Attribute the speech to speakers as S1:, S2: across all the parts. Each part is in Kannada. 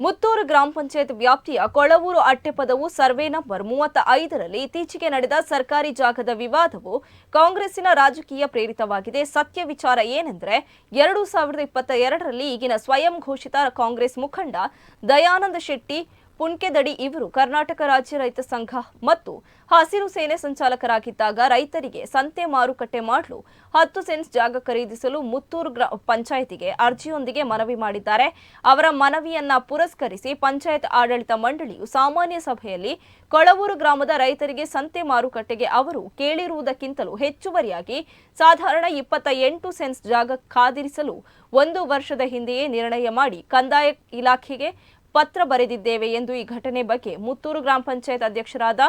S1: ಮುತ್ತೂರು ಗ್ರಾಮ ಪಂಚಾಯತ್ ವ್ಯಾಪ್ತಿಯ ಕೊಳವೂರು ಅಟ್ಟೆಪದವು ಸರ್ವೆ ನಂಬರ್ ಮೂವತ್ತ ಐದರಲ್ಲಿ ಇತ್ತೀಚೆಗೆ ನಡೆದ ಸರ್ಕಾರಿ ಜಾಗದ ವಿವಾದವು ಕಾಂಗ್ರೆಸ್ಸಿನ ರಾಜಕೀಯ ಪ್ರೇರಿತವಾಗಿದೆ. ಸತ್ಯ ವಿಚಾರ ಏನೆಂದರೆ, ಎರಡು ಸಾವಿರದ ಇಪ್ಪತ್ತ ಎರಡರಲ್ಲಿ ಈಗಿನ ಸ್ವಯಂ ಘೋಷಿತ ಕಾಂಗ್ರೆಸ್ ಮುಖಂಡ ದಯಾನಂದ ಶೆಟ್ಟಿ ಪುಣ್ಕೆದಡಿ ಇವರು ಕರ್ನಾಟಕ ರಾಜ್ಯ ರೈತ ಸಂಘ ಮತ್ತು ಹಸಿರು ಸೇನೆ ಸಂಚಾಲಕರಾಗಿದ್ದಾಗ ರೈತರಿಗೆ ಸಂತೆ ಮಾರುಕಟ್ಟೆ ಮಾಡಲು ಹತ್ತು ಸೆನ್ಸ್ ಜಾಗ ಖರೀದಿಸಲು ಮುತ್ತೂರು ಗ್ರಾ ಪಂಚಾಯಿತಿಗೆ ಅರ್ಜಿಯೊಂದಿಗೆ ಮನವಿ ಮಾಡಿದ್ದಾರೆ. ಅವರ ಮನವಿಯನ್ನ ಪುರಸ್ಕರಿಸಿ ಪಂಚಾಯತ್ ಆಡಳಿತ ಮಂಡಳಿಯು ಸಾಮಾನ್ಯ ಸಭೆಯಲ್ಲಿ ಕೊಳವೂರು ಗ್ರಾಮದ ರೈತರಿಗೆ ಸಂತೆ ಮಾರುಕಟ್ಟೆಗೆ ಅವರು ಕೇಳಿರುವುದಕ್ಕಿಂತಲೂ ಹೆಚ್ಚುವರಿಯಾಗಿ ಸಾಧಾರಣ ಇಪ್ಪತ್ತ ಎಂಟು ಸೆನ್ಸ್ ಜಾಗ ಖಾದಿರಿಸಲು ಒಂದು ವರ್ಷದ ಹಿಂದೆಯೇ ನಿರ್ಣಯ ಮಾಡಿ ಕಂದಾಯ ಇಲಾಖೆಗೆ ಪತ್ರ ಬರೆದಿದ್ದೇವೆ ಎಂದು ಈ ಘಟನೆ ಬಗ್ಗೆ ಮುತ್ತೂರು ಗ್ರಾಮ ಪಂಚಾಯತ್ ಅಧ್ಯಕ್ಷರಾದ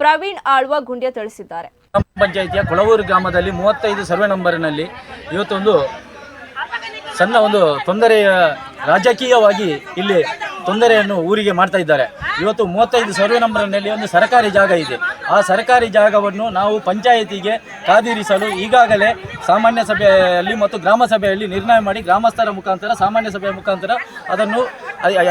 S1: ಪ್ರವೀಣ್ ಆಳ್ವ ಗುಂಡ್ಯ ತಿಳಿಸಿದ್ದಾರೆ.
S2: ಗ್ರಾಮ ಪಂಚಾಯಿತಿಯ ಕೊಳವೂರು ಗ್ರಾಮದಲ್ಲಿ ಮೂವತ್ತೈದು ಸರ್ವೆ ನಂಬರ್ನಲ್ಲಿ ಇವತ್ತೊಂದು ಸಣ್ಣ ಒಂದು ತೊಂದರೆಯ ರಾಜಕೀಯವಾಗಿ ಇಲ್ಲಿ ತೊಂದರೆಯನ್ನು ಊರಿಗೆ ಮಾಡ್ತಾ ಇದ್ದಾರೆ. ಇವತ್ತು ಮೂವತ್ತೈದು ಸರ್ವೆ ನಂಬರ್ನಲ್ಲಿ ಒಂದು ಸರ್ಕಾರಿ ಜಾಗ ಇದೆ. ಆ ಸರ್ಕಾರಿ ಜಾಗವನ್ನು ನಾವು ಪಂಚಾಯಿತಿಗೆ ಕಾದಿರಿಸಲು ಈಗಾಗಲೇ ಸಾಮಾನ್ಯ ಸಭೆಯಲ್ಲಿ ಮತ್ತು ಗ್ರಾಮ ಸಭೆಯಲ್ಲಿ ನಿರ್ಣಯ ಮಾಡಿ ಗ್ರಾಮಸ್ಥರ ಮುಖಾಂತರ, ಸಾಮಾನ್ಯ ಸಭೆಯ ಮುಖಾಂತರ ಅದನ್ನು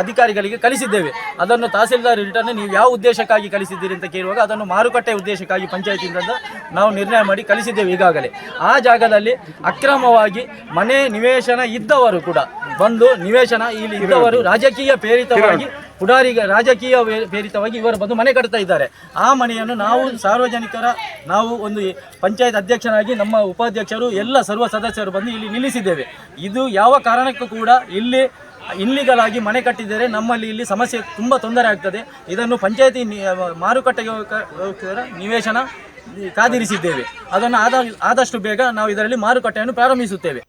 S2: ಅಧಿಕಾರಿಗಳಿಗೆ ಕಳಿಸಿದ್ದೇವೆ. ಅದನ್ನು ತಹಸೀಲ್ದಾರ್ ರಿಟರ್ನ್ ನೀವು ಯಾವ ಉದ್ದೇಶಕ್ಕಾಗಿ ಕಳಿಸಿದ್ದೀರಿ ಅಂತ ಕೇಳುವಾಗ ಅದನ್ನು ಮಾರುಕಟ್ಟೆ ಉದ್ದೇಶಕ್ಕಾಗಿ ಪಂಚಾಯಿತಿಯಿಂದ ನಾವು ನಿರ್ಣಯ ಮಾಡಿ ಕಳಿಸಿದ್ದೇವೆ ಈಗಾಗಲೇ. ಆ ಜಾಗದಲ್ಲಿ ಅಕ್ರಮವಾಗಿ ಮನೆ ನಿವೇಶನ ಇದ್ದವರು ಕೂಡ ಬಂದು ನಿವೇಶನ ಇಲ್ಲಿ ಇದ್ದವರು ರಾಜಕೀಯ ಪ್ರೇರಿತವಾಗಿ ಪುಡಾರಿಗ ರಾಜಕೀಯ ಪ್ರೇರಿತವಾಗಿ ಇವರು ಬಂದು ಮನೆ ಕಟ್ತಾ ಇದ್ದಾರೆ. ಆ ಮನೆಯನ್ನು ನಾವು ಸಾರ್ವಜನಿಕರ, ನಾವು ಒಂದು ಪಂಚಾಯತ್ ಅಧ್ಯಕ್ಷನಾಗಿ ನಮ್ಮ ಉಪಾಧ್ಯಕ್ಷರು, ಎಲ್ಲ ಸರ್ವ ಸದಸ್ಯರು ಬಂದು ಇಲ್ಲಿ ನಿಲ್ಲಿಸಿದ್ದೇವೆ. ಇದು ಯಾವ ಕಾರಣಕ್ಕೂ ಕೂಡ ಇಲ್ಲಿ ಇಲ್ಲಿಗಳಾಗಿ ಮನೆ ಕಟ್ಟಿದರೆ ನಮ್ಮಲ್ಲಿ ಇಲ್ಲಿ ಸಮಸ್ಯೆ ತುಂಬ ತೊಂದರೆ ಆಗ್ತದೆ. ಇದನ್ನು ಪಂಚಾಯತಿ ಮಾರುಕಟ್ಟೆಗೆ ನಿವೇಶನ ಕಾದಿರಿಸಿದ್ದೇವೆ. ಅದನ್ನು ಆದ ಆದಷ್ಟು ಬೇಗ ನಾವು ಇದರಲ್ಲಿ ಮಾರುಕಟ್ಟೆಯನ್ನು ಪ್ರಾರಂಭಿಸುತ್ತೇವೆ.